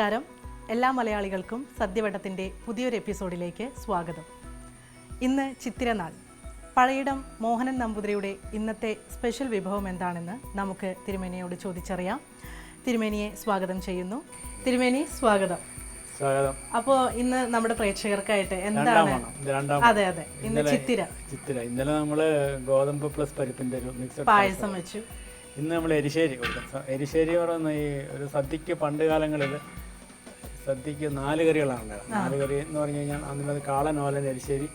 നമസ്കാരം. എല്ലാ മലയാളികൾക്കും സദ്യവട്ടത്തിന്റെ പുതിയൊരു എപ്പിസോഡിലേക്ക് സ്വാഗതം. ഇന്ന് ചിത്തിരനാൾ. പഴയിടം മോഹനൻ നമ്പൂതിരിയുടെ ഇന്നത്തെ സ്പെഷ്യൽ വിഭവം എന്താണെന്ന് നമുക്ക് തിരുമേനിയോട് ചോദിച്ചറിയാം. തിരുമേനിയെ സ്വാഗതം ചെയ്യുന്നു. തിരുമേനി സ്വാഗതം. സ്വാഗതം. അപ്പോൾ ഇന്ന് നമ്മുടെ പ്രേക്ഷകർക്കായിട്ട് എന്താണ്? അതെ അതെ. ഇന്ന് ചിത്തിര. ചിത്തിര. ഇന്നലെ നമ്മൾ ഗോതമ്പ് പ്ലസ് പരിപ്പിന്റെ ഒരു പായസം വെച്ചു. ഇന്ന് നമ്മൾ എരിശ്ശേരി കൊടുക്കും എരിശ്ശേരി പറയുന്ന ഈ ഒരു സദ്യക്ക് പണ്ട് കാലങ്ങളിൽ സദ്യക്ക് നാല് കറികളാണ് നാല് കറി എന്ന് പറഞ്ഞു കഴിഞ്ഞാൽ അന്നത് കാളൻ ഓലൻ എരിശ്ശേരി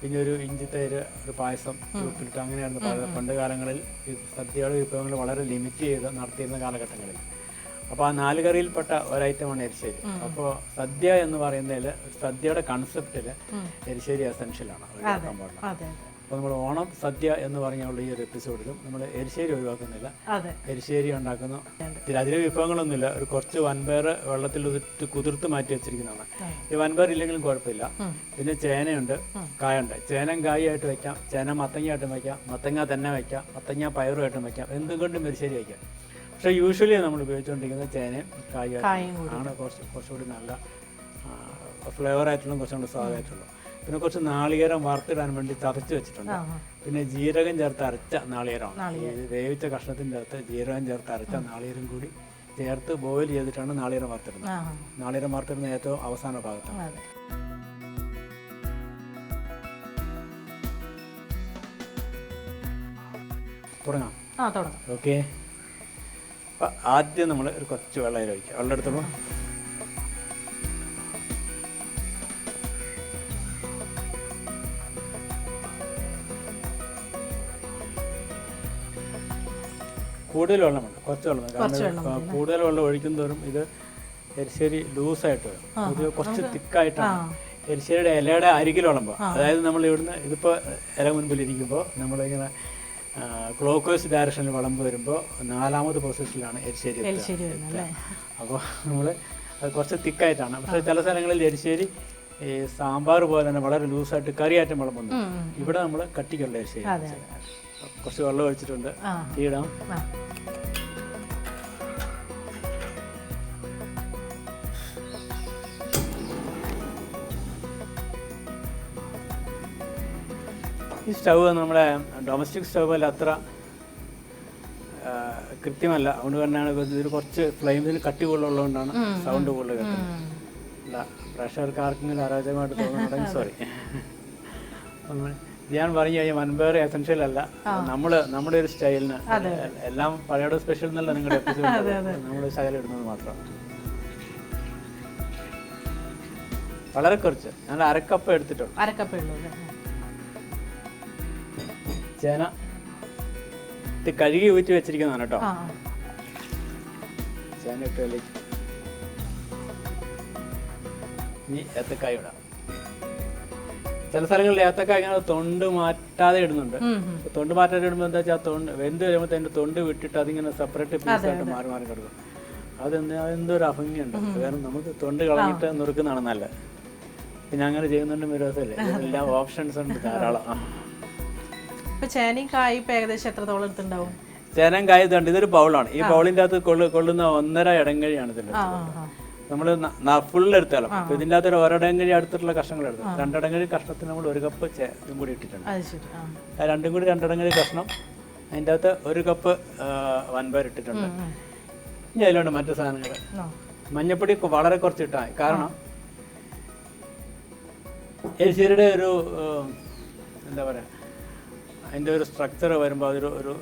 പിന്നെ ഒരു ഇഞ്ചി തൈര് ഒരു പായസം ഉപ്പിലിട്ട് അങ്ങനെയായിരുന്നു പഴയ- പണ്ട് കാലങ്ങളിൽ ഈ സദ്യയുടെ വിഭവങ്ങൾ വളരെ ലിമിറ്റ് ചെയ്ത് നടത്തിയിരുന്ന കാലഘട്ടങ്ങളിൽ. അപ്പോൾ ആ നാല് കറിയിൽപ്പെട്ട ഒരൈറ്റമാണ് എരിശ്ശേരി അപ്പോൾ സദ്യ എന്ന് പറയുന്നതിൽ സദ്യയുടെ കൺസെപ്റ്റിൽ എരിശ്ശേരി എസെൻഷ്യലാണ് അതെ. അപ്പോൾ നമ്മൾ ഓണം സദ്യ എന്ന് പറഞ്ഞുള്ള ഈ ഒരു എപ്പിസോഡിലും നമ്മൾ എരിശ്ശേരി ഒഴിവാക്കുന്നില്ല. എരിശ്ശേരി ഉണ്ടാക്കുന്നു. അതിലെ വിഭവങ്ങളൊന്നുമില്ല. ഒരു കുറച്ച് വൻപയർ വെള്ളത്തിൽ ഉതിർത്ത് കുതിർത്ത് മാറ്റി വെച്ചിരിക്കുന്നതാണ്. ഈ വൻപയർ ഇല്ലെങ്കിലും കുഴപ്പമില്ല. പിന്നെ ചേനയുണ്ട്. കായുണ്ട്. ചേനം കായായിട്ട് വെക്കാം. ചേന മത്തങ്ങയായിട്ടും വെക്കാം. മത്തങ്ങ തന്നെ വെക്കാം. മത്തങ്ങ പയറുമായിട്ടും വെക്കാം. എന്തും കൊണ്ടും എരിശ്ശേരി വയ്ക്കാം പക്ഷേ യൂഷ്വലി നമ്മൾ ഉപയോഗിച്ചുകൊണ്ടിരിക്കുന്നത് ചേനയും കായും ആണ് കുറച്ച് കുറച്ചുകൂടി നല്ല ഫ്ലേവർ ആയിട്ടുള്ള കുറച്ചുകൂടി കൂടി സ്വാദായിട്ടുള്ളൂ. പിന്നെ കുറച്ച് നാളികേരം വറുത്തിടാൻ വേണ്ടി ചതച്ച് വെച്ചിട്ടുണ്ട്. പിന്നെ ജീരകം ചേർത്ത് അരച്ച നാളികേരമാണ്. വേവിച്ച കഷ്ണത്തിന്റെ അകത്ത് ജീരകം ചേർത്ത് അരച്ച നാളികേരം കൂടി ചേർത്ത് ബോയിൽ ചെയ്തിട്ടാണ് നാളികേരം വറുത്തിടുന്നത്. നാളികേരം വറുത്തിടുന്ന ഏറ്റവും അവസാന ഭാഗത്താണ്. തുടങ്ങാം. ഓക്കെ. ആദ്യം നമ്മൾ ഒരു കുറച്ച് വെള്ളം ഒഴിക്കാം. ഒഴിക്കുക വെള്ളം എടുത്തോളൂ കൂടുതൽ വെള്ളമുണ്ട്. കുറച്ച് വെള്ളം. കാരണം കൂടുതൽ വെള്ളം ഒഴിക്കും തോറും ഇത് എരിശ്ശേരി ലൂസായിട്ട് വരും. ഇത് കുറച്ച് തിക്കായിട്ടാണ്. എരിശ്ശേരിയുടെ ഇലയുടെ അരികിൽ വിളമ്പോ അതായത് നമ്മൾ ഇവിടുന്ന് ഇതിപ്പോൾ ഇല മുൻപിലിരിക്കുമ്പോൾ നമ്മളിങ്ങനെ ക്ലോക്ക് വൈസ് ഡയറക്ഷനിൽ വിളമ്പ് വരുമ്പോൾ നാലാമത് പൊസിഷനിലാണ് എരിശ്ശേരി അപ്പോൾ നമ്മൾ അത് കുറച്ച് തിക്കായിട്ടാണ്. പക്ഷെ ചില സ്ഥലങ്ങളിൽ എരിശ്ശേരി ഈ സാമ്പാർ പോലെ തന്നെ വളരെ ലൂസായിട്ട് കറിയാറ്റം വിളമ്പുന്നു ഇവിടെ നമ്മൾ കട്ടിക്കുള്ള എരിശ്ശേരി കുറച്ച് വെള്ളം ഒഴിച്ചിട്ടുണ്ട്. ഈടാം തീടാം ഈ സ്റ്റവ് നമ്മുടെ ഡൊമസ്റ്റിക് സ്റ്റൗവിൽ അത്ര കൃത്യമല്ല. അതുകൊണ്ട് തന്നെയാണ് ഇതിൽ കുറച്ച് ഫ്ലെയിമിൽ കട്ടി കൂടുതലുള്ളതുകൊണ്ടാണ് സൗണ്ട് കൂടുതൽ കേട്ടത് അല്ല പ്രഷർക്ക് ആർക്കെങ്കിലും അരാജകമായിട്ട് തോന്നുന്നുണ്ടെങ്കിൽ സോറി ഞാൻ പറഞ്ഞു കഴിഞ്ഞാൽ വൻപേർ എസെൻഷ്യൽ അല്ല. നമ്മൾ നമ്മുടെ ഒരു സ്റ്റൈലിന് എല്ലാം പഴയുടെ സ്പെഷ്യൽ എന്നല്ല നിങ്ങളുടെ എപ്പിസോഡ് നമ്മൾ ശകലം ഇടുന്നത് മാത്രം. വളരെ കുറച്ച്. ഞാൻ അരക്കപ്പ് എടുത്തിട്ടുണ്ട്. അരക്കപ്പേ ചേന. ഇത് കഴുകി ഊറ്റി വെച്ചിരിക്കുന്നതാണ് കേട്ടോ. ചേന ഇട്ട് ഇനി ഏത്തക്കായ ഇടാം. ചില സ്ഥലങ്ങളിൽ ഏത്തക്കായ ഇങ്ങനെ തൊണ്ട് മാറ്റാതെ ഇടുന്നുണ്ട്. തൊണ്ട് മാറ്റാതെ ഇടുമ്പോൾ എന്താ വെച്ചാൽ തൊണ്ട് വെന്ത് കഴിയുമ്പോൾ അതിന്റെ തൊണ്ട് വിട്ടിട്ട് അതിങ്ങനെ സെപ്പറേറ്റ് പീസായിട്ട് മാറി മാറി കിടക്കും. അതെന്ത് അതെന്തൊരു അഭംഗിയുണ്ട്. കാരണം നമുക്ക് തൊണ്ട് കളഞ്ഞിട്ട് നുറുക്കുന്നതാണ് നല്ലത്. പിന്നെ അങ്ങനെ ചെയ്യുന്നുണ്ട് വിരോധമല്ലേ എല്ലാ ഓപ്ഷൻസ് ഉണ്ട് ധാരാളം. ഇപ്പൊ ചേനയും കായും ഇപ്പൊ ഏകദേശം എത്രത്തോളം എടുത്തുണ്ടാവും ചേനം കായ് ഇതുണ്ട്. ഇതൊരു ബൗളാണ്. ഈ ബൗളിന്റെ അകത്ത് കൊള്ളുന്ന ഒന്നര ഇടങ്ങഴിയാണ് ഇതിന്റെ നമ്മൾ ഫുൾ എടുത്താലും അപ്പൊ ഇതിന്റെ അകത്ത് ഒരു അടുത്തുള്ള കഷ്ണങ്ങൾ എടുത്തു. രണ്ടിടങ്ങഴി കഷ്ണത്തിന് നമ്മൾ ഒരു കപ്പ് ഇതും കൂടി ഇട്ടിട്ടുണ്ട്. രണ്ടും കൂടി രണ്ടിടങ്ങഴി കഷ്ണം. അതിന്റെ അകത്ത് ഒരു കപ്പ് വൻപയർ ഇട്ടിട്ടുണ്ട്. ഇനി അതിലുണ്ട് മറ്റു സാധനങ്ങൾ. മഞ്ഞപ്പൊടി വളരെ കുറച്ച് ഇട്ടാൽ കാരണം എരിശ്ശേരിയുടെ ഒരു എന്താ പറയുക അതിന്റെ ഒരു സ്ട്രക്ചർ വരുമ്പോൾ അതൊരു ഒരു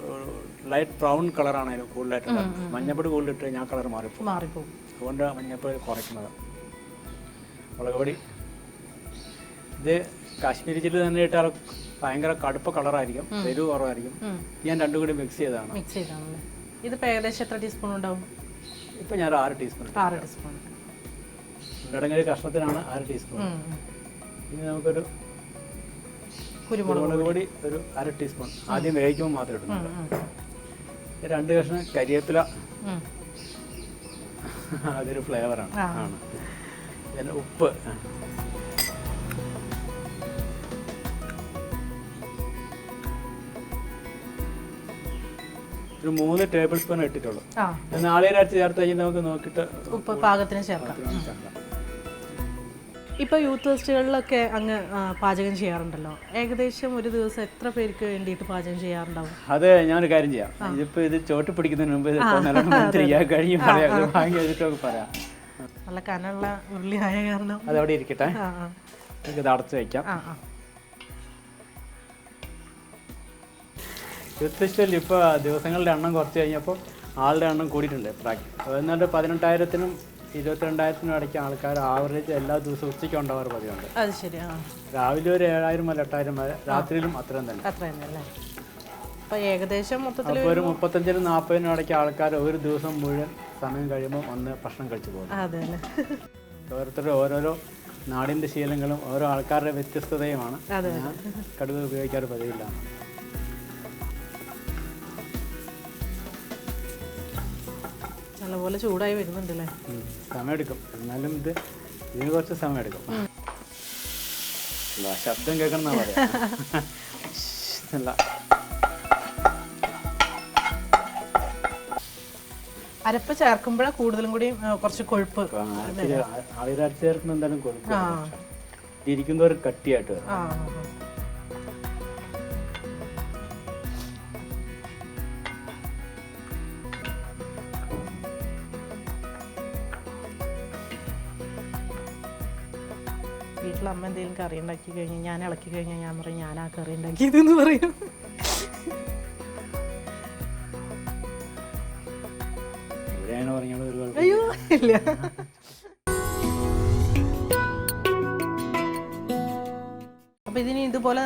ലൈറ്റ് ബ്രൗൺ കളറാണ് അതിന് കൂടുതലായിട്ട് മഞ്ഞപ്പൊടി കൂടുതലിട്ട് ഞാൻ ആ കളർ മാറിപ്പോകും മാറിപ്പോകും അതുകൊണ്ട് മഞ്ഞപ്പൊടി കുറയ്ക്കുന്നത്. മുളക് പൊടി. ഇത് കാശ്മീരി ചില്ലി തന്നെ ഇട്ടാൽ ഭയങ്കര കടുപ്പ കളറായിരിക്കും എരിവ് കുറവായിരിക്കും. ഞാൻ രണ്ടും കൂടി മിക്സ് ചെയ്തതാണ്. മിക്സ് ചെയ്താണല്ലേ ഇത് ഏകദേശം എത്ര ടീസ്പൂൺ ഉണ്ടാവും? ഇപ്പം ഞാൻ ആറ് ടീസ്പൂൺ ആറ് ടീസ്പൂൺ കഷ്ണത്തിനാണ് ആറ് ടീസ്പൂൺ ഇനി നമുക്കൊരു കുരുമുളക് പൊടി. ഒരു അര ടീസ്പൂൺ ആദ്യം വേവിക്കുമ്പോൾ മാത്രം ഇടുന്നുണ്ട് രണ്ട് കഷ്ണം കരിവേപ്പില ഉം. അതൊരു ഫ്ലേവറാണ്. ആണ്. പിന്നെ ഉപ്പ്. ഒരു മൂന്ന് ടേബിൾ സ്പൂൺ ഇട്ടിട്ടുള്ളൂ. നാളെ ചേർത്ത് കഴിഞ്ഞാൽ നമുക്ക് നോക്കിയിട്ട് ഉപ്പ് പാകത്തിന് ചേർക്കാം. ഇപ്പോൾ യൂത്ത് ഫെസ്റ്റുകളിലൊക്കെ അങ്ങ് പാചകം ചെയ്യാറുണ്ടല്ലോ. ഏകദേശം ഒരു ദിവസം എത്ര പേർക്ക് വേണ്ടിയിട്ട് പാചകം ചെയ്യാറുണ്ടാവും? അത് ഞാനൊരു കാര്യം ചെയ്യാം. ഇതിപ്പോ ഇത് ചോട്ട് പിടിക്കുന്നതിന് മുമ്പ് കഴിഞ്ഞ് പറയാം വാങ്ങി വെച്ചിട്ടൊക്കെ പറയാം. നല്ല കനുള്ള ഉള്ളി ആയ കാരണം. അതവിടെ ഇരിക്കട്ടെ. ആ അടച്ചു വയ്ക്കാം ആ യൂത്ത് ഫെസ്റ്റിവൽ ഇപ്പോൾ ദിവസങ്ങളുടെ എണ്ണം കുറച്ച് കഴിഞ്ഞപ്പോൾ ആളുടെ എണ്ണം കൂടിയിട്ടുണ്ട് പ്രാക്ടീസ് എന്നിട്ട് പതിനെട്ടായിരത്തിനും ഇരുപത്തിരണ്ടായിരത്തിനും ഇടയ്ക്ക് ആൾക്കാർ ആവറേജ് എല്ലാ ദിവസവും ഉച്ചയ്ക്ക് ഉണ്ടാവാറ് പതിവുണ്ട്. അത് ശരി ആ. രാവിലെ ഒരു ഏഴായിരം മുതൽ എട്ടായിരം വരെ രാത്രിയിലും അത്രയും തന്നെ. അത്രയും തന്നെ അപ്പോൾ ഏകദേശം മൊത്തത്തിൽ അപ്പോൾ ഒരു മുപ്പത്തഞ്ചിനും നാൽപ്പതിനും ഇടയ്ക്ക് ആൾക്കാർ ഒരു ദിവസം മുഴുവൻ സമയം കഴിയുമ്പോൾ ഒന്ന് ഭക്ഷണം കഴിച്ചു പോകും. അതെ അല്ലേ? ഓരോരുത്തരുടെ ഓരോരോ നാടിന്റെ ശീലങ്ങളും ഓരോ ആൾക്കാരുടെ വ്യത്യസ്തതയുമാണ്. കടുക് ഉപയോഗിക്കാറ് പതിവില്ല. നല്ലപോലെ ചൂടായി വരുന്നുണ്ടല്ലേ. സമയമെടുക്കും. എന്നാലും ഇത് ഇതിന് കുറച്ച് സമയമെടുക്കും. ശബ്ദം കേൾക്കണം എന്നാ പറയാ. അല്ല അരപ്പ് ചേർക്കുമ്പോഴാണ് കൂടുതലും കൂടി കുറച്ച് കൊഴുപ്പ് ആളിരച്ച് ചേർക്കുന്ന എന്തായാലും കൊഴുപ്പ് ഇരിക്കുന്നവർ കട്ടിയായിട്ട് വരും. എന്തെങ്കിലും കറി ഉണ്ടാക്കി കഴിഞ്ഞാൽ ഞാൻ ഇളക്കി കഴിഞ്ഞാൽ ഞാൻ പറയും ഞാൻ ആ കറി ഉണ്ടാക്കിയതെന്ന് പറയും. അയ്യോ ഇല്ല. അപ്പൊ ഇതിന് ഇതുപോലെ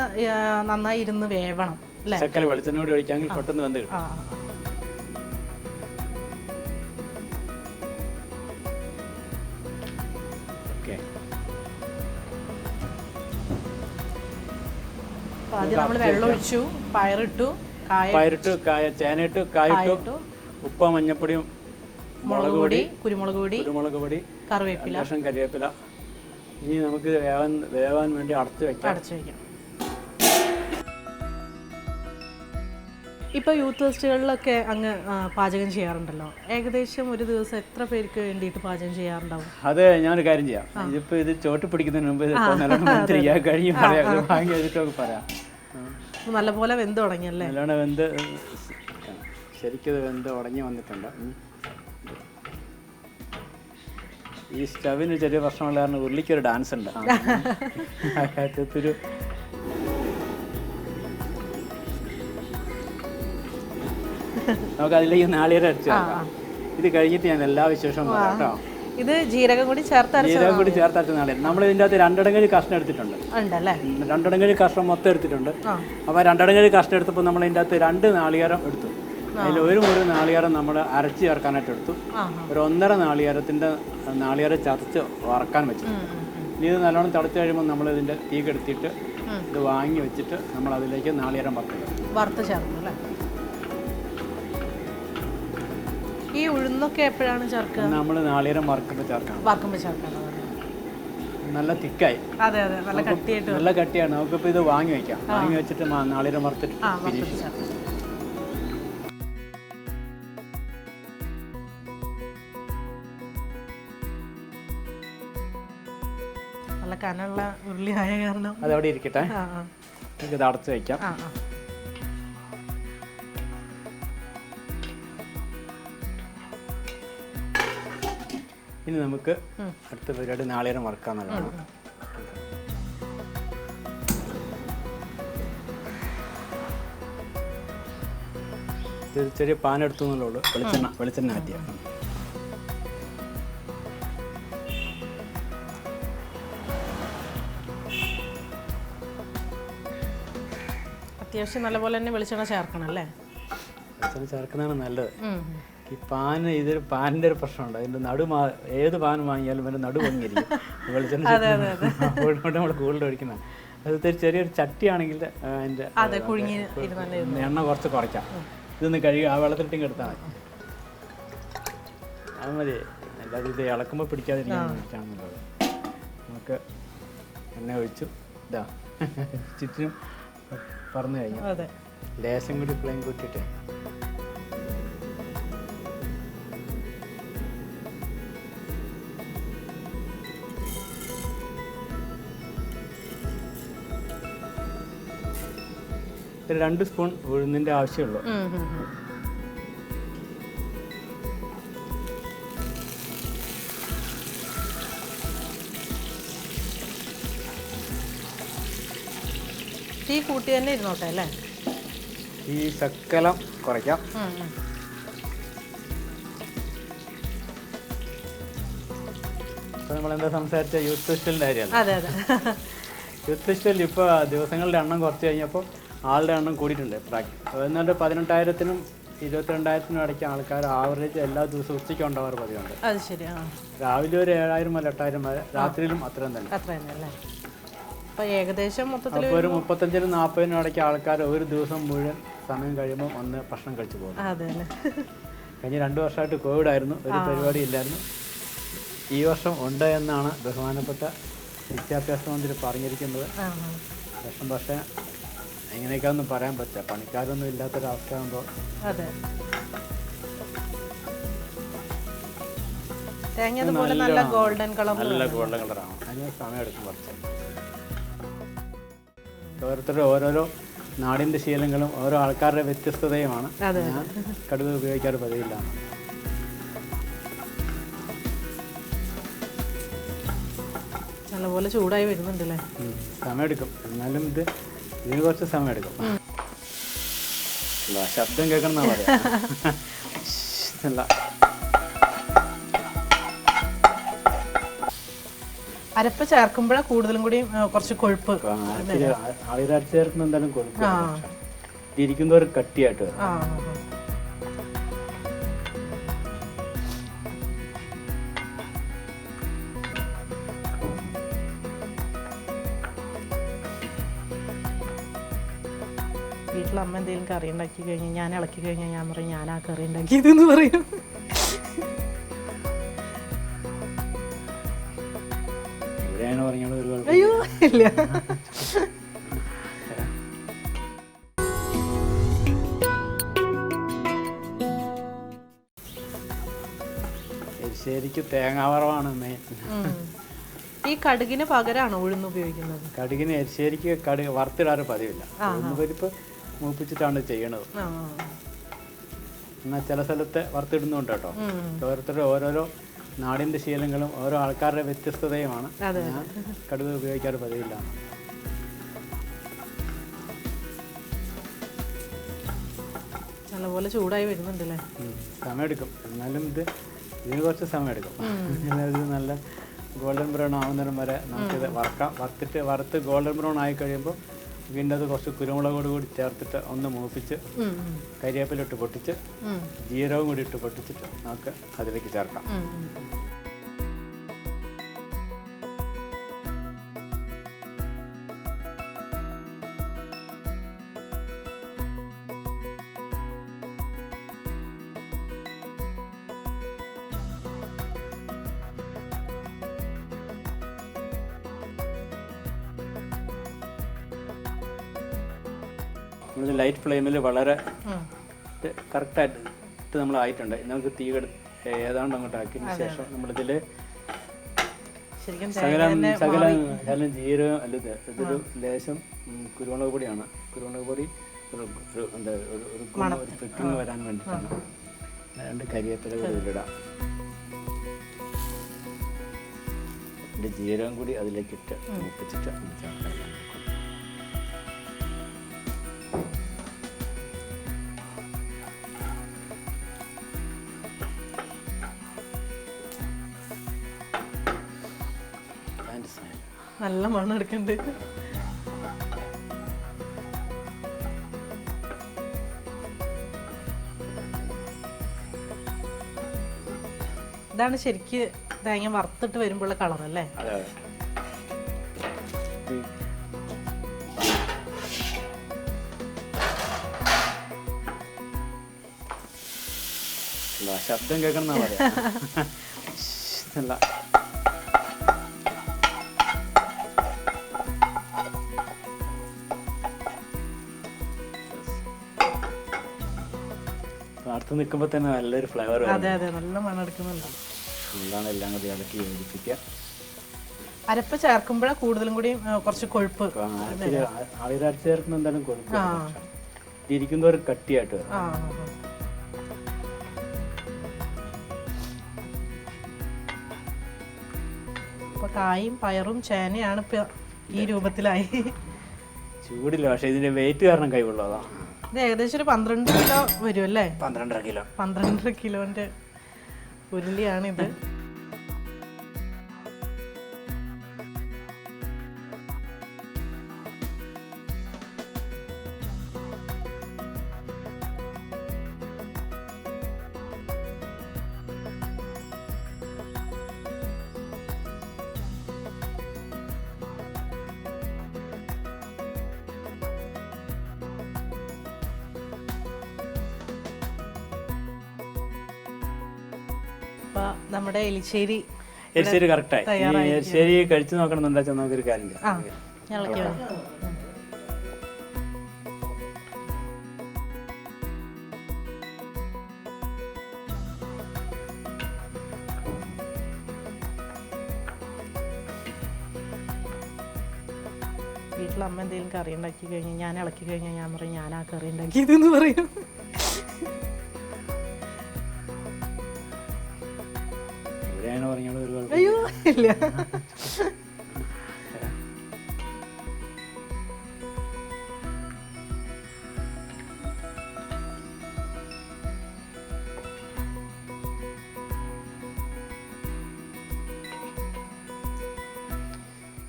നന്നായി ഇരുന്ന് വേവണം അല്ലേ? വെളിച്ചെണ്ണ കൂടി ഒഴിക്കാമെങ്കിൽ പെട്ടെന്ന് വന്ന് കിട്ടും. ആദ്യം നമ്മൾ വെള്ളം ഒഴിച്ചു പയറിട്ടു കായ പയറിട്ട് കായ ചേനയിട്ട് കായിട്ടു ഉപ്പ മഞ്ഞപ്പൊടിയും മുളക് പൊടി കുരുമുളക് പൊടി കുരുമുളക് പൊടി കറിവേപ്പില. ലക്ഷം കരിവേപ്പില. ഇനി നമുക്ക് വേവാൻ വേവാൻ വേണ്ടി അടച്ച് വെക്കാം. അടച്ചു വെക്കാം. ഇപ്പോൾ യൂത്ത് ഫെസ്റ്റുകളിലൊക്കെ അങ്ങ് പാചകം ചെയ്യാറുണ്ടല്ലോ. ഏകദേശം ഒരു ദിവസം എത്ര പേർക്ക് വേണ്ടിയിട്ട് പാചകം ചെയ്യാറുണ്ടാവും? അതെ ഞാനൊരു കാര്യം ചെയ്യാം. ഇതിപ്പോ ഇത് ചോട്ട് പിടിക്കുന്നതിന് മുമ്പ് കഴിഞ്ഞു പറയാം. വാങ്ങി വെച്ചിട്ടൊക്കെ പറയാം. നല്ലപോലെ വെന്ത് തുടങ്ങിയല്ലേ നല്ലോണം വെന്ത് ശരിക്കും വെന്ത് ഉടങ്ങി വന്നിട്ടുണ്ട്. ഈ സ്റ്റവിന് ചെറിയ പ്രശ്നമുള്ള കാരണം ഉരുളിക്കൊരു ഡാൻസ് ഉണ്ട്. ആ. അകത്തൊരു നമുക്ക് അതിലേക്ക് നാളികേരം അടിച്ചു ഇത് കഴിഞ്ഞിട്ട് ഞാൻ എല്ലാ വിശേഷവും പറയാം കേട്ടോ. ഇത് ജീരകം കൂടി ചേർത്ത് ജീരകം കൂടി ചേർത്തരച്ചു നാളികേരം നമ്മൾ ഇതിന്റെ അകത്ത് രണ്ടടങ്ങഴി കഷ്ണം എടുത്തിട്ടുണ്ട്. ഉണ്ടല്ലേ? ഉം, രണ്ടടങ്ങഴി കഷ്ണം മൊത്തം എടുത്തിട്ടുണ്ട്. അപ്പൊ അപ്പോൾ രണ്ടടങ്ങഴി കഷ്ണം എടുത്തപ്പോൾ നമ്മൾ ഇതിന്റെ അകത്ത് രണ്ട് നാളികേരം എടുത്തു. അതിൽ ഒരു മുറി നാളികേരം നമ്മൾ അരച്ച് ചേർക്കാനായിട്ട് എടുത്തു. ഒരു ഒന്നര നാളികേരത്തിന്റെ നാളികേരം ചതച്ച് വറക്കാൻ വെച്ചു. ഇനി ഇത് നല്ലോണം തിളച്ച് കഴിയുമ്പോൾ നമ്മൾ ഇതിന്റെ തീ കെടുത്തിട്ട് ഇത് വാങ്ങി വെച്ചിട്ട് നമ്മൾ അതിലേക്ക് നാളികേരം വറുത്തു. വറുത്ത് ചേർക്കും അല്ലേ? ഈ ഉഴുന്നൊക്കെ എപ്പോഴാണ് ചേർക്കുക? നമ്മൾ നാളികേരം വറുക്കുമ്പോൾ ചേർക്കണം. വറുക്കുമ്പോൾ ചേർക്കണം. നല്ല തിക്കായി. അതെ അതെ. നല്ല കട്ടിയായിട്ട് നല്ല കട്ടിയാണ്. നമുക്കിപ്പോൾ ഇത് വാങ്ങി വെക്കാം. വാങ്ങി വെച്ചിട്ട് നാളികേരം വറുത്തിട്ട് നല്ല കനമുള്ള ഉരുളി ആയ കാരണം. അതവിടെ ഇരിക്കട്ടെ. നമുക്ക് ഇത് അടച്ച് വയ്ക്കാം ഇനി നമുക്ക് അടുത്ത പരിപാടി നാളേരം വറുക്കാന്നുള്ളതാണ് ചെറിയ പാൻ എടുത്തു എന്നുള്ളൂ വെളിച്ചെണ്ണ വെളിച്ചെണ്ണ ആദ്യം. അത്യാവശ്യം നല്ലപോലെ തന്നെ വെളിച്ചെണ്ണ ചേർക്കണം അല്ലേ? വെളിച്ചെണ്ണ ചേർക്കുന്നതാണ് നല്ലത്. ഈ പാൻ ഇതൊരു പാനിന്റെ ഒരു പ്രശ്നമുണ്ട്. അതിന്റെ നടു മാ ഏത് പാൻ വാങ്ങിയാലും അതിന്റെ നടു ഭംഗിയിരിക്കും വെളിച്ചെണ്ണ അതുകൊണ്ട് നമ്മൾ കൂടുതൽ ഒഴിക്കുന്നത് അത് ചെറിയൊരു ചട്ടിയാണെങ്കിൽ അതിന്റെ അതിന്റെ എണ്ണ കുറച്ച് കുറയ്ക്കാം. ഇതൊന്ന് കഴുകി ആ വെള്ളത്തിലിട്ടും എടുത്താൽ മതി. അത് മതി. അല്ലാതെ ഇത് ഇളക്കുമ്പോൾ പിടിക്കാതിരിക്കാൻ നമുക്ക് എണ്ണ ഒഴിച്ചു. ഇതാ. ചുറ്റിനും പറഞ്ഞു കഴിഞ്ഞു. ലേശം കൂടി ഫ്ലെയിം കൂട്ടിയിട്ട് ഒരു രണ്ട് സ്പൂൺ ഉഴുന്നിന്റെ ആവശ്യമുള്ളൂ. തീ കൂട്ടി തന്നെ ഇരുന്നോട്ടെ അല്ലേ? ഈ സക്കലം കുറയ്ക്കാം. നമ്മൾ എന്താ സംസാരിച്ച? യൂത്ത് ഫെസ്റ്റിവലിന്റെ കാര്യമാണ് യൂത്ത് ഫെസ്റ്റിവൽ ഇപ്പോൾ ദിവസങ്ങളുടെ എണ്ണം കുറച്ച് കഴിഞ്ഞപ്പോൾ ആളുടെ എണ്ണം കൂടിയിട്ടുണ്ട് പ്രാക്ടീസ് എന്നിട്ട് പതിനെട്ടായിരത്തിനും ഇരുപത്തിരണ്ടായിരത്തിനും ഇടയ്ക്ക് ആൾക്കാർ ആവറേജ് എല്ലാ ദിവസവും ഉച്ചയ്ക്ക് ഉണ്ടാവാറ് പതിവുണ്ട്. അത് ശരി ആ. രാവിലെ ഒരു ഏഴായിരം മുതൽ എട്ടായിരം വരെ രാത്രിയിലും അത്രയും തന്നെ. അല്ലേ? ഏകദേശം മൊത്തത്തിൽ അപ്പോൾ ഒരു മുപ്പത്തഞ്ചിനും നാൽപ്പതിനും ഇടയ്ക്ക് ആൾക്കാർ ഒരു ദിവസം മുഴുവൻ സമയം കഴിയുമ്പോൾ ഒന്ന് ഭക്ഷണം കഴിച്ചു പോകും അതെ അല്ലേ? കഴിഞ്ഞ രണ്ട് വർഷമായിട്ട് കോവിഡ് ആയിരുന്നു ഒരു പരിപാടി ഇല്ലായിരുന്നു. ഈ വർഷം ഉണ്ട് എന്നാണ് ബഹുമാനപ്പെട്ട വിദ്യാഭ്യാസ മന്ത്രി പറഞ്ഞിരിക്കുന്നത്. വർഷം. പക്ഷം പക്ഷേ എങ്ങനെയൊക്കെ ഒന്നും പറയാൻ പറ്റില്ല. പണിക്കാരൊന്നും ഇല്ലാത്തൊരവസ്ഥ ആകുമ്പോൾ അതെ. തേങ്ങ അതുപോലെ നല്ല ഗോൾഡൻ കളർ നല്ല ഗോൾഡൻ കളറാണ് അതിന് സമയം എടുക്കും കുറച്ച്. ഓരോരുത്തരുടെ ഓരോരോ നാടിന്റെ ശീലങ്ങളും ഓരോ ആൾക്കാരുടെ വ്യത്യസ്തതയുമാണ്. ഞാൻ കടുക് ഉപയോഗിക്കാറ് പതിവില്ലാണ് നല്ലപോലെ ചൂടായി വരുന്നുണ്ടല്ലേ? സമയം സമയമെടുക്കും. എന്നാലും ഇത് ഇതിന് കുറച്ച് സമയം എടുക്കും. ശബ്ദം കേൾക്കണം എന്നാ പറയാ അരപ്പ് ചേർക്കുമ്പോഴാ കൂടുതലും കൂടി കുറച്ച് കൊഴുപ്പ് ആളിരാഴ്ച ചേർക്കുന്ന എന്തായാലും കൊഴുപ്പ് ഇരിക്കുന്നവർ കട്ടിയായിട്ട് വരും. വീട്ടിൽ അമ്മ എന്തെങ്കിലും കറി ഉണ്ടാക്കി കഴിഞ്ഞാൽ ഞാൻ ഇളക്കി കഴിഞ്ഞാൽ ഞാൻ പറയും ഞാൻ ആ കറി ഉണ്ടാക്കിയതെന്ന് പറയും. അയ്യോ ഇല്ല. ശരിക്ക് തേങ്ങാവറവാണ് മെയിൻ. ഈ കടുകിന് പകരമാണ് ഉഴുന്ന് ഉപയോഗിക്കുന്നത്? കടുകിന് എരിശ്ശേരിക്ക് കടുക് വറുത്തിടാറ് പതിവില്ല. പരിപ്പ് മൂപ്പിച്ചിട്ടാണ് ചെയ്യണത്. എന്നാൽ ചില സ്ഥലത്തെ വറുത്തിടുന്നുണ്ട് കേട്ടോ. ഓരോരുത്തരുടെ ഓരോരോ നാടിന്റെ ശീലങ്ങളും ഓരോ ആൾക്കാരുടെ വ്യത്യസ്തതയുമാണ്. ഞാൻ കടുക് ഉപയോഗിക്കാറ് പതിവില്ല. നല്ലപോലെ ചൂടായി വരുന്നുണ്ടല്ലേ. സമയമെടുക്കും. എന്നാലും ഇത് ഇതിന് കുറച്ച് സമയമെടുക്കും. എടുക്കും ഇത് നല്ല ഗോൾഡൻ ബ്രൗൺ ആവുന്നതിനും വരെ നമുക്കിത് വറക്കാം. വറുത്തിട്ട് വറുത്ത് ഗോൾഡൻ ബ്രൗൺ ആയി കഴിയുമ്പോൾ വീണ്ടും അത് കുറച്ച് കുരുമുളകോട് കൂടി ചേർത്തിട്ട് ഒന്ന് മൂപ്പിച്ച് കരിവേപ്പിലിട്ട് പൊട്ടിച്ച് ജീരകം ജീരകവും കൂടി ഇട്ട് പൊട്ടിച്ചിട്ട് നമുക്ക് അതിലേക്ക് ചേർക്കാം. നമ്മൾ ലൈറ്റ് ഫ്ലെയിമിൽ വളരെ. കറക്റ്റായിട്ട് നമ്മൾ ആയിട്ടുണ്ട്. നമുക്ക് തീ കെടു ഏതാണ്ട് അങ്ങോട്ട് ആക്കിയതിന് ശേഷം നമ്മളിതിൽ ശരിക്കും ശകലം ശകലം ജീരകം അല്ലത് ഇതൊരു ലേശം കുരുമുളക് പൊടിയാണ്. കുരുമുളക് പൊടി ഒരു എന്താ ഒരു ഒരു ഗുണം, വരാൻ വേണ്ടിയിട്ടാണ്. രണ്ട് കരിയേപ്പില ഇതിലിടാം. ജീരകം കൂടി അതിലേക്ക് ഇട്ട് മുപ്പിച്ചിട്ട് ഒന്ന് നല്ല മണം എടുക്കണ്ട് ഇതാണ് ശരിക്ക് തേങ്ങ വറുത്തിട്ട് വരുമ്പോഴുള്ള കളർ അല്ല, ശബ്ദം കേൾക്കണം എന്നാ പറയാ അടുത്ത് നിൽക്കുമ്പോൾ തന്നെ നല്ലൊരു ഫ്ലേവർ അതെ അതെ നല്ല മണം എടുക്കുന്നുണ്ട് എന്താണ് എല്ലാം കൂടി ഇളക്കി യോജിപ്പിക്കുക. അരപ്പ് ചേർക്കുമ്പോഴേ കൂടുതലും കൂടി കുറച്ച് കൊഴുപ്പ് ആളിരാഴ്ച ചേർക്കുന്ന എന്തായാലും കൊഴുപ്പ് ഇരിക്കുന്നവർ കട്ടിയായിട്ട് വരും. ആ. ഇപ്പൊ കായും പയറും ചേനയാണ് ഇപ്പൊ ഈ രൂപത്തിലായി. ചൂടില്ല പക്ഷെ ഇതിന്റെ വെയിറ്റ് കാരണം കൈകൊള്ളതാ ഇത് ഏകദേശം ഒരു പന്ത്രണ്ട് കിലോ വരും അല്ലേ പന്ത്രണ്ടര കിലോ. പന്ത്രണ്ടര കിലോന്റെ ഉരുളിയാണ് ഇത് അപ്പൊ നമ്മുടെ എലിശ്ശേരി എരിശ്ശേരി കറക്റ്റായി ഈ എരിശ്ശേരി കഴിച്ചു നോക്കണമെന്നുണ്ടാ നമുക്കൊരു കാര്യം ചെയ്യാം. ഇളക്കി വേണം വീട്ടിൽ അമ്മ എന്തെങ്കിലും കറി ഉണ്ടാക്കി കഴിഞ്ഞാൽ ഞാൻ ഇളക്കി കഴിഞ്ഞാൽ ഞാൻ പറയും ഞാൻ ആ കറി ഉണ്ടാക്കിയതെന്ന് പറയും. അങ്ങനെ പറഞ്ഞോളൂ ഒരു അയ്യോ ഇല്ല.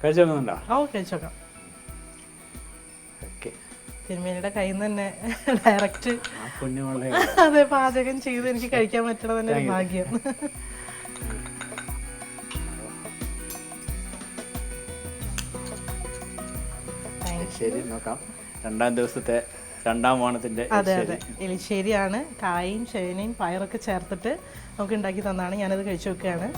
കഴിച്ചു നോക്കുന്നുണ്ടോ ഓ കഴിച്ചോക്കാം ഓക്കെ. തിരുമേനിയുടെ കയ്യിൽ നിന്ന് തന്നെ ഡയറക്റ്റ് ആ പുണ്യമുള്ള അതെ പാചകം ചെയ്ത് എനിക്ക് കഴിക്കാൻ പറ്റണ തന്നെ ഒരു ഭാഗ്യം. നോക്കാം. രണ്ടാം ദിവസത്തെ രണ്ടാം ഓണത്തിന്റെ അതെ അതെ. എലിശ്ശേരിയാണ്. കായും ചേനയും പയറൊക്കെ ചേർത്തിട്ട് നമുക്ക് ഉണ്ടാക്കി തന്നാണ്. ഞാനത് കഴിച്ചു നോക്കുകയാണ്.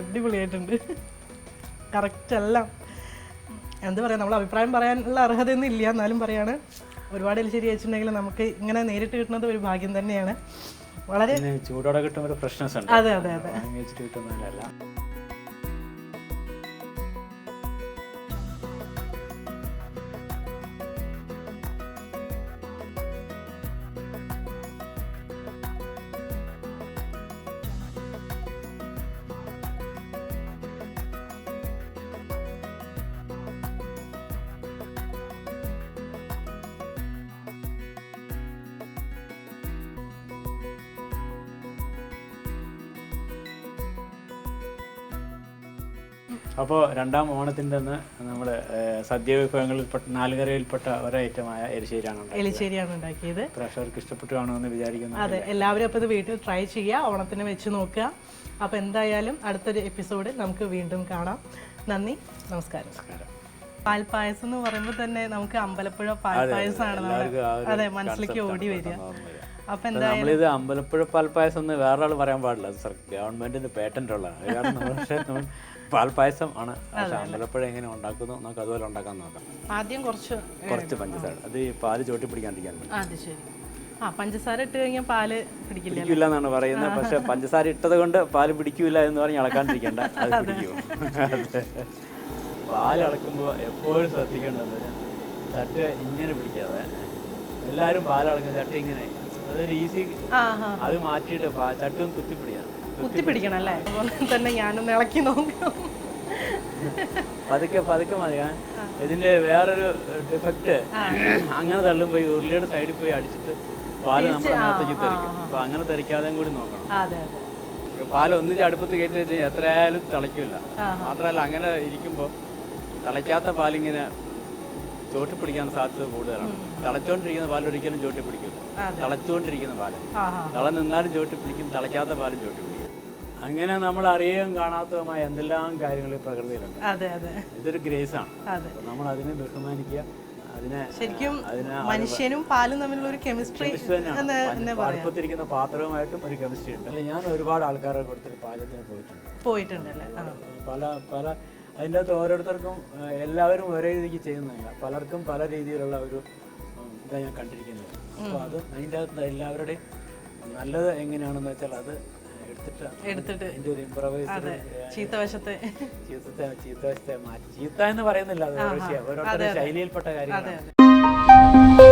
അടിപൊളിയായിട്ടുണ്ട്. കറക്റ്റ് എല്ലാം. എന്താ പറയാ നമ്മൾ അഭിപ്രായം പറയാനുള്ള അർഹതയൊന്നും ഇല്ല. എന്നാലും പറയാണ് ഒരുപാട് എലിശ്ശേരി കഴിച്ചിട്ടുണ്ടെങ്കിൽ നമുക്ക് ഇങ്ങനെ നേരിട്ട് കിട്ടുന്നത് ഒരു ഭാഗ്യം തന്നെയാണ്. വളരെ ചൂടോടെ കിട്ടുന്ന ഒരു ഫ്രഷ്നെസ് ഉണ്ട്. അതെ അതെ അതെ. കിട്ടുന്നതല്ല. അപ്പോൾ രണ്ടാം ഓണത്തിന്റെ അന്ന് നമ്മൾ സദ്യ വിഭവങ്ങളിൽപ്പെട്ട നാലുകരയിൽപ്പെട്ട ഒരൈറ്റമായ എലിശ്ശേരിയാണ് എലിശ്ശേരിയാണ് ഉണ്ടാക്കിയത്. പ്രേക്ഷകർക്ക് ഇഷ്ടപ്പെട്ടു കാണുമെന്ന് വിചാരിക്കുന്നു. അതെ എല്ലാവരും അപ്പോൾ ഇത് വീട്ടിൽ ട്രൈ ചെയ്യുക ഓണത്തിന് വെച്ച് നോക്കുക. അപ്പോൾ എന്തായാലും അടുത്തൊരു എപ്പിസോഡ് നമുക്ക് വീണ്ടും കാണാം. നന്ദി നമസ്കാരം. നമസ്കാരം. പാൽപ്പായസം എന്ന് പറയുമ്പോൾ തന്നെ നമുക്ക് അമ്പലപ്പുഴ പാൽപ്പായസമാണ് അതെ മനസ്സിലേക്ക് ഓടി വരിക. അപ്പം നമ്മളിത് അമ്പലപ്പുഴ പാൽപ്പായസം എന്ന് വേറൊരാൾ പറയാൻ പാടില്ല. അത് സർ ഗവൺമെന്റിന് പേറ്റന്റ് ഉള്ളതാണ് പക്ഷേ പാൽപ്പായസം ആണ്. പക്ഷെ അമ്പലപ്പുഴ എങ്ങനെ ഉണ്ടാക്കുന്നു? നമുക്ക് അതുപോലെ ഉണ്ടാക്കാൻ നോക്കാം. ആദ്യം കുറച്ച് കുറച്ച് പഞ്ചസാര. അത് ഈ പാൽ ചോട്ടി പിടിക്കാണ്ടിരിക്കാൻ അത് ശരി. ആ പഞ്ചസാര ഇട്ട് കഴിഞ്ഞാൽ പാൽ പിടിക്കില്ല പിടിക്കില്ല എന്നാണ് പറയുന്നത്. പക്ഷെ പഞ്ചസാര ഇട്ടത് കൊണ്ട് പാൽ പിടിക്കൂല എന്ന് പറഞ്ഞ് അളക്കാണ്ടിരിക്കണ്ട. അത് പിടിക്കും. അതെ. പാൽ ഇളക്കുമ്പോൾ എപ്പോഴും ശ്രദ്ധിക്കേണ്ടത് ചട്ട് ഇങ്ങനെ പിടിക്കാതെ. എല്ലാവരും പാൽ ഇളക്കുന്ന ചട്ട് ഇങ്ങനെ. അത് മാറ്റിയിട്ട് ചട്ടും കുത്തിപ്പിടിക്കണം. കുത്തി പിടിക്കണം അല്ലേ അതുപോലെ തന്നെ ഞാനൊന്ന് ഇളക്കി നോക്കാം. പതുക്കെ പതുക്കെ മതി. ഇതിന്റെ വേറൊരു ഡിഫക്റ്റ് അങ്ങനെ തള്ളും പോയി ഉരുളിയുടെ സൈഡിൽ പോയി അടിച്ചിട്ട് പാൽ നമ്മുടെ മുഖത്തേക്ക് തെറിക്കും. അപ്പൊ അങ്ങനെ തെറിക്കാതെയും കൂടി നോക്കണം. പാൽ ഒന്നിച്ച് അടുപ്പത്ത് കയറ്റി വെച്ച് എത്രയായാലും തിളയ്ക്കില്ല. മാത്രമല്ല അങ്ങനെ ഇരിക്കുമ്പോൾ തിളയ്ക്കാത്ത പാലിങ്ങനെ ചോട്ടി പിടിക്കാൻ സാധ്യത കൂടുതലാണ്. തിളച്ചോണ്ടിരിക്കുന്ന പാൽ ഒരിക്കലും ചോട്ടി പിടിക്കില്ല തിളച്ചുകൊണ്ടിരിക്കുന്ന പാൽ. തിള നിന്നാലും ചോട്ടി പിടിക്കും തിളയ്ക്കാത്ത പാലും ചോട്ടി പിടിക്കും. അങ്ങനെ നമ്മൾ അറിയുകയും കാണാത്തതുമായ എന്തെല്ലാം കാര്യങ്ങൾ പ്രകൃതിയിലുണ്ട്. ഇതൊരു ഗ്രേസ് ആണ്. നമ്മൾ അതിനെ ബഹുമാനിക്കുക അതിനെ ശരിക്കും മനുഷ്യനും പാലും തമ്മിലുള്ള ഒരു കെമിസ്ട്രി അടുപ്പത്തിരിക്കുന്ന പാത്രവുമായിട്ടും ഒരു കെമിസ്ട്രി ഉണ്ട്. അല്ലെ ഞാൻ ഒരുപാട് ആൾക്കാരെ കൊടുത്തിട്ട് പാചകത്തിന് പോയിട്ടുണ്ട്. പോയിട്ടുണ്ടല്ലേ? പല പല അതിന്റെ അകത്ത് ഓരോരുത്തർക്കും എല്ലാവരും ഒരേ രീതിക്ക് ചെയ്യുന്നില്ല പലർക്കും പല രീതിയിലുള്ള ഒരു ഇതാണ് ഇതാ ഞാൻ കണ്ടിരിക്കുന്നത്. അപ്പോൾ അത് അതിന്റെ അകത്ത് എല്ലാവരുടെയും നല്ലത് എങ്ങനെയാണെന്ന് വെച്ചാൽ അത് എടുത്ത് എടുത്തിട്ട്. അതിന്റെ ഒരു ഇംപ്രവൈസ് ചീത്തവശത്തെ ചീത്തത്തെ ചീത്തവശത്തെ മാറ്റി. ചീത്ത എന്ന് പറയുന്നില്ല അത് ഓരോ ശൈലിയിൽപ്പെട്ട കാര്യങ്ങളാണ്.